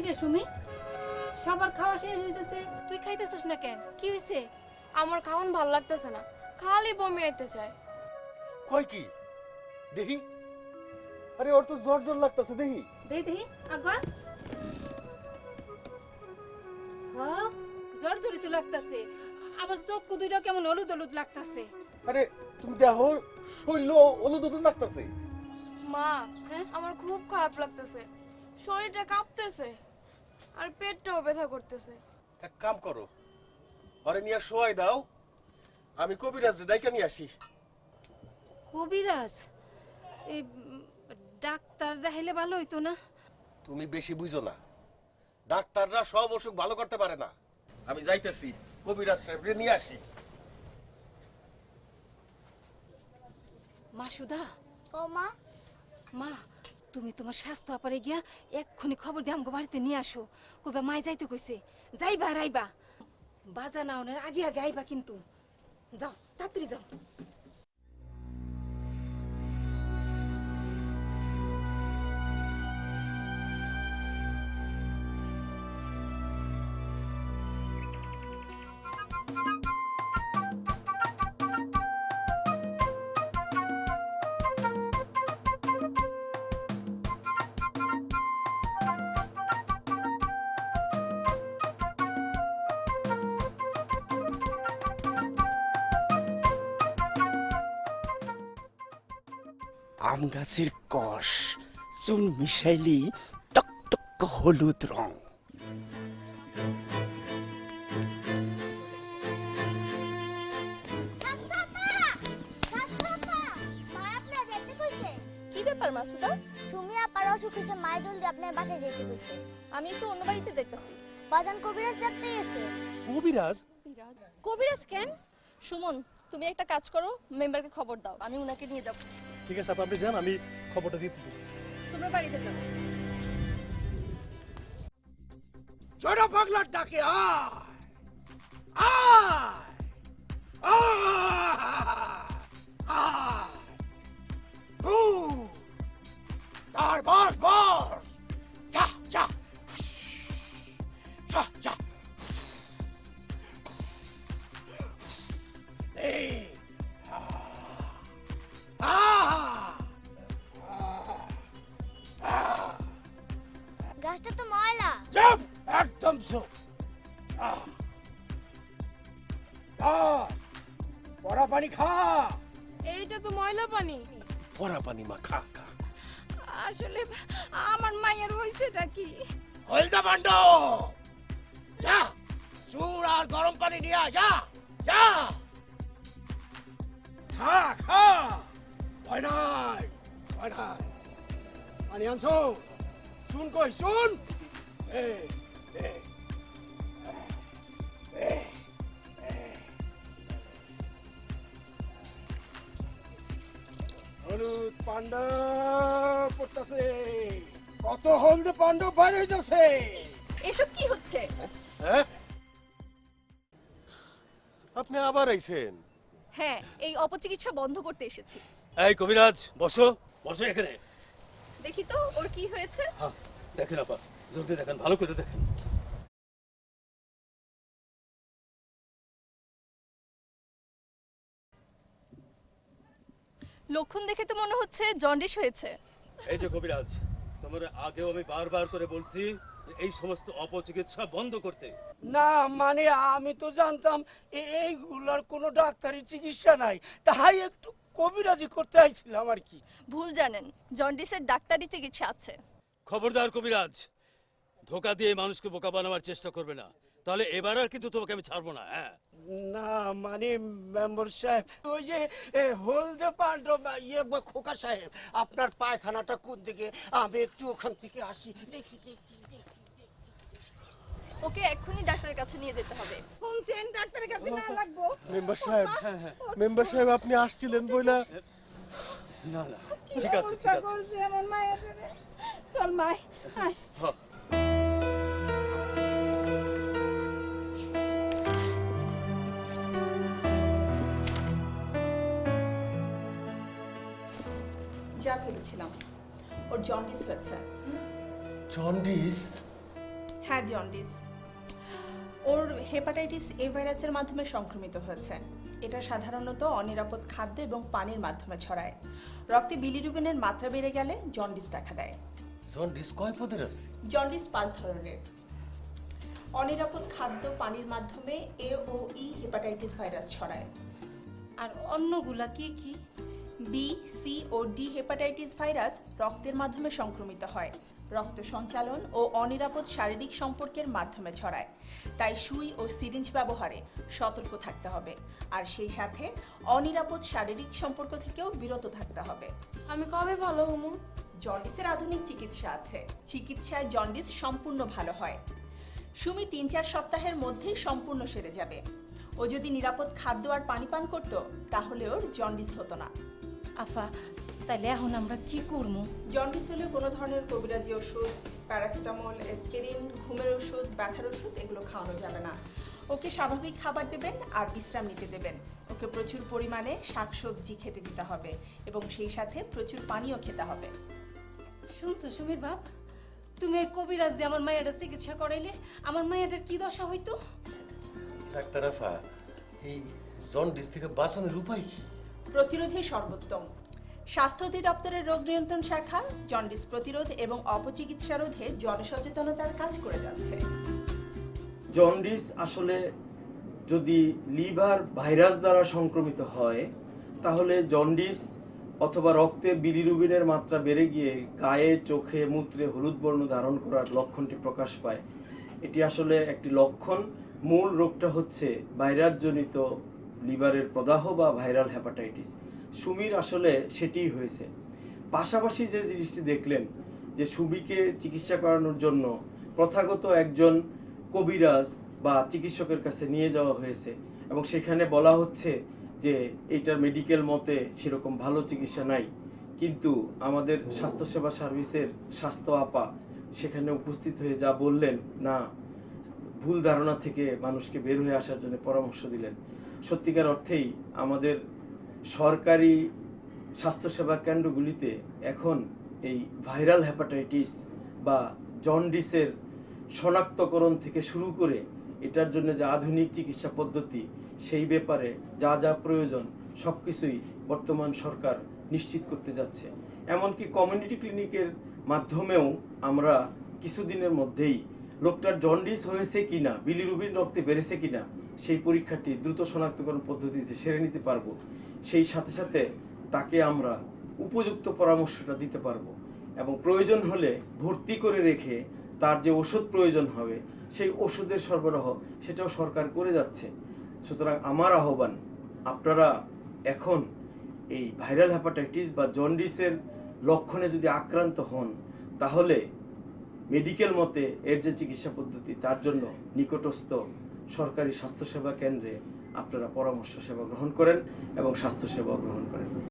কি রে সুমি? সবার খাওয়া শেষ হইতেছে। তুই খাইতেছিস না কেন? কি হইছে? আমার খাওন ভালো লাগতেছে না। খালি বমি আইতে চায়। কয় কি? দেখি আরে ওর তো জ্বর জ্বর লাগতেছে দেখি দেই দেহি আগর হ্যাঁ জ্বর জড়িত লাগতাছে। আবার চোখ দুইটা কেমন হলুদ হলুদ লাগতাছে। আরে তুমি দেখো শৈল অনুদ অনুদ লাগতেছে। মা হ্যাঁ? আমার খুব খারাপ লাগতেছে। শরীরটা কাঁপতেছে। আর পেটটাও ব্যথা করতেছে। এক কাম করো ঘরে নিয়ে শোয়াই দাও আমি কবিরাজ ডাইকা নিয়ে আসি। কবিরাজ? এই ডাক্তার দেখাইলে ভালো হইতো না? তুমি বেশি বুঝো না। ডাক্তাররা সব অসুখ ভালো করতে পারে না। আমি যাইতেছি কবিরাজ সাহেবরে নিয়ে আসি। মাসুদা? ও মা। মা তুমি তোমার স্বাস্থ্য আপারে গিয়া এক্ষুনি খবর দিয়ে আমাকে বাড়িতে নিয়ে আসো। কইবা মায় যাইতে কইছে। যাইবা আর আইবা বাজা না আগে আগে আইবা কিন্তু। যাও, তাড়াতাড়ি যাও। আম গাছের কষ চুন মিশাইলি টকটক হলুদ রং। কি ব্যাপার মাসুদা? সুমি আপার অসুখ হয়েছে মা জলদি আপনার বাসায় যাইতে কইছে। আমি একটু অন্য বাড়িতে যাইতাছি। বাজান কবিরাজ ডাকতে গেছে? কবিরাজ? কবিরাজ কেন? সুমন তুমি একটা কাজ করো মেম্বারকে খবর দাও আমি উনাকে নিয়ে যাব। ঠিক আছে আপনি যান আমি খবরটা দিতেছি তোমরা বাড়িতে যাও ছোট পাগলার ডাকে তার বাস বস গাছটা তো ময়লা। চুপ! একদম চুপ! পড়া পানি খা! এইটা তো ময়লা পানি। পরা পানি মা খা খা। আসলে আমার মায়ের হইছেটা কি? হলদা বান্ড যা! চুর আর গরম পানি নিয়ে আয়, যা! যা! খা খা! ভয় নাই ভয় নাই। পানি আনছো? শুন কই শুন। হলুদ পান্ডব পড়তাছে। কত হলদে পান্ডব বাইরে হইতাছে। এসব কি হচ্ছে? হ্যাঁ আপনি আবার আইছেন? হ্যাঁ এই অপচিকিৎসা বন্ধ করতে এসেছি। এই কবিরাজ বসো। বসো এখানে। দেখি তো ওর কি হয়েছে? হ্যাঁ দেখেন আপা জলদি দেখেন ভালো করে দেখেন। লক্ষণ দেখে তো মনে হচ্ছে জন্ডিস হয়েছে। এই যে কবিরাজ তোমার আগেও আমি বারবার করে বলছি এই সমস্ত অপচিকিৎসা বন্ধ করতে। না মানে আমি তো জানতাম এইগুলার কোনো ডাক্তারি চিকিৎসা নাই। তাই একটু কবিরাজি করতে আইছিলাম আর কি। ভুল জানেন জন্ডিসের ডাক্তারি চিকিৎসা আছে। খবরদার কবিরাজ ধোকা দিয়ে মানুষকে বোকা বানাবার চেষ্টা করবে না। তাহলে এবার আর কিন্তু তোমাকে আমি ছাড়বো না হ্যাঁ? না মানে মেম্বার সাহেব ওই যে এ, হলদে পান্ডব ইয়ে খোকা সাহেব আপনার পায়খানাটা কোন দিকে? আমি একটু ওখান থেকে আসি দেখি দেখি দেখি। ওকে এক্ষুনি ডাক্তারের কাছে নিয়ে যেতে হবে। শুনছেন ডাক্তারের কাছে না লাগবো। মেম্বার সাহেব মেম্বার সাহেব আপনি আসছিলেন বইলা। না না ঠিক আছে ঠিক আছে। আমার মায়ের চল মাই আয়। হ্যাঁ। যা ভেবেছিলাম ওর জন্ডিস হয়েছে। জন্ডিস? হ্যাঁ জন্ডিস। ওর হেপাটাইটিস এ ভাইরাসের মাধ্যমে সংক্রমিত হয়েছে। এটা সাধারণত অনিরাপদ খাদ্য এবং পানির মাধ্যমে ছড়ায়। রক্তে বিলিরুবিনের মাত্রা বেড়ে গেলে জন্ডিস দেখা দেয়। জন্ডিস কয় পদের আছে? জন্ডিস পাঁচ ধরনের। অনিরাপদ খাদ্য পানির মাধ্যমে এ ও ই হেপাটাইটিস ভাইরাস ছড়ায়। আর অন্যগুলা কি কি? বি সি ও ডি হেপাটাইটিস ভাইরাস রক্তের মাধ্যমে সংক্রমিত হয়। রক্ত সঞ্চালন ও অনিরাপদ শারীরিক সম্পর্কের মাধ্যমে ছড়ায়। তাই সুই ও সিরিঞ্জ ব্যবহারে সতর্ক থাকতে হবে। আর সেই সাথে অনিরাপদ শারীরিক সম্পর্ক থেকেও বিরত থাকতে হবে। আমি কবে ভালো হমু জন্ডিসের আধুনিক চিকিৎসা আছে। চিকিৎসায় জন্ডিস সম্পূর্ণ ভালো হয়। সুমি তিন চার সপ্তাহের মধ্যেই সম্পূর্ণ সেরে যাবে। ও যদি নিরাপদ খাদ্য আর পানি পান করতো তাহলে ওর জন্ডিস হতো না। আফা তাহলে এখন আমরা কি করব জন্ডিস হলে কোনো ধরনের কবিরাজি ওষুধ প্যারাসিটামল এসপিরিন ঘুমের ওষুধ ব্যথার ওষুধ এগুলো খাওয়ানো যাবে না। ওকে স্বাভাবিক খাবার দেবেন আর বিশ্রাম নিতে দেবেন। ওকে প্রচুর পরিমাণে শাকসবজি খেতে দিতে হবে এবং সেই সাথে প্রচুর পানিও খেতে হবে। শুনছো সুমির বাপ? তুমি ওই কবিরাজ দিয়ে আমার মায়ের চিকিৎসা করাইলে আমার মায়ের কি দশা হইতো? ডাক্তার আফা এই জন্ডিস থেকে বাঁচানোর উপায় কি? প্রতিরোধে সর্বোত্তম। স্বাস্থ্য অধিদপ্তরের রোগ নিয়ন্ত্রণ শাখা, জন্ডিস প্রতিরোধ এবং অপচিকিৎসা রোধে জনসচেতনতার কাজ করে যাচ্ছে। জন্ডিস আসলে যদি লিভার ভাইরাস দ্বারা সংক্রমিত হয়, তাহলে জন্ডিস অথবা রক্তে বিলিরুবিনের মাত্রা বেড়ে গিয়ে গায়ে, চোখে, মূত্রে হলুদ বর্ণ ধারণ করার লক্ষণটি প্রকাশ পায়। এটি আসলে একটি লক্ষণ। মূল রোগটা হচ্ছে ভাইরাসজনিত লিভারের প্রদাহ বা ভাইরাল হ্যাপাটাইটিস সুমির আসলে সেটিই হয়েছে। পাশাপাশি যে জিনিসটি দেখলেন যে সুমিকে চিকিৎসা করানোর জন্য প্রথাগত একজন কবিরাজ বা চিকিৎসকের কাছে নিয়ে যাওয়া হয়েছে এবং সেখানে বলা হচ্ছে যে এইটার মেডিকেল মতে সেরকম ভালো চিকিৎসা নাই। কিন্তু আমাদের স্বাস্থ্যসেবা সার্ভিসের স্বাস্থ্য আপা সেখানে উপস্থিত হয়ে যা বললেন না ভুল ধারণা থেকে মানুষকে বের হয়ে আসার জন্য পরামর্শ দিলেন। সত্যিকার অর্থেই আমাদের সরকারি স্বাস্থ্যসেবা কেন্দ্রগুলিতে এখন এই ভাইরাল হ্যাপাটাইটিস বা জন্ডিসের শনাক্তকরণ থেকে শুরু করে এটার জন্য যে আধুনিক চিকিৎসা পদ্ধতি, সেই ব্যাপারে যা যা প্রয়োজন সব কিছুই বর্তমান সরকার নিশ্চিত করতে যাচ্ছে। এমনকি কমিউনিটি ক্লিনিকের মাধ্যমেও আমরা কিছুদিনের মধ্যেই লোকটার জন্ডিস হয়েছে কিনা বিলিরুবিন রক্তে বেড়েছে কিনা সেই পরীক্ষাটি দ্রুত শনাক্তকরণ পদ্ধতিতে সেরে নিতে পারব। সেই সাথে সাথে তাকে আমরা উপযুক্ত পরামর্শটা দিতে পারব এবং প্রয়োজন হলে ভর্তি করে রেখে তার যে ওষুধ প্রয়োজন হবে, সেই ওষুধের সরবরাহ সেটাও সরকার করে যাচ্ছে। সুতরাং আমার আহ্বান, আপনারা এখন এই ভাইরাল হ্যাপাটাইটিস বা জন্ডিসের লক্ষণে যদি আক্রান্ত হন, তাহলে মেডিকেল মতে এর যে চিকিৎসা পদ্ধতি, তার জন্য নিকটস্থ সরকারি স্বাস্থ্যসেবা কেন্দ্রে আপনারা পরামর্শ সেবা গ্রহণ করেন এবং স্বাস্থ্যসেবা গ্রহণ করেন।